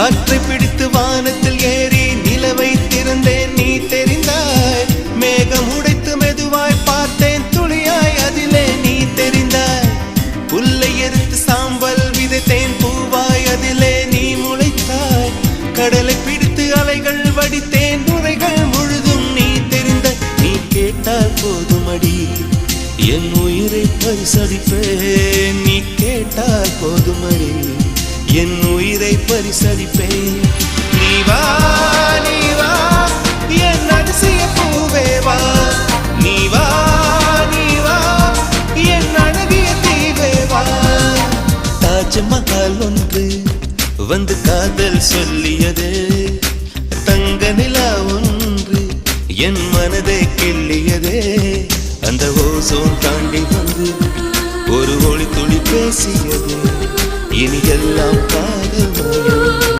காற்றை பிடித்து வானத்தில் ஏறி நிலவை திறந்தேன். நீ தெரிந்தாய் மேகம் உடைத்து மெதுவாய் பார்த்தேன். துளியாய் அதிலே நீ தெரிந்தாய் புல்லை எரித்து சாம்பல் விதைத்தேன். பூவாய் அதிலே நீ முளைத்தாய் கடலை பிடித்து அலைகள் வடித்தேன். உரைகள் முழுதும் நீ தெரிந்த நீ கேட்டால் போதுமடி என் உயிரை பரிசளிப்பேன் நீ என் உயிரை பரிசளிப்பேன் நீ வா நீ வா என் அரிசிய பூவே வா. நீ வா நீ வா என் அழகிய தீவே வா. தாஜ்மஹால் ஒன்று வந்து காதல் சொல்லியது. தங்க நிலா ஒன்று என் மனதை கிள்ளியதே. அந்த ஓசோன் தாண்டி வந்து ஒரு ஒளி துளி பேசியது. இனி எல்லாம் காதல்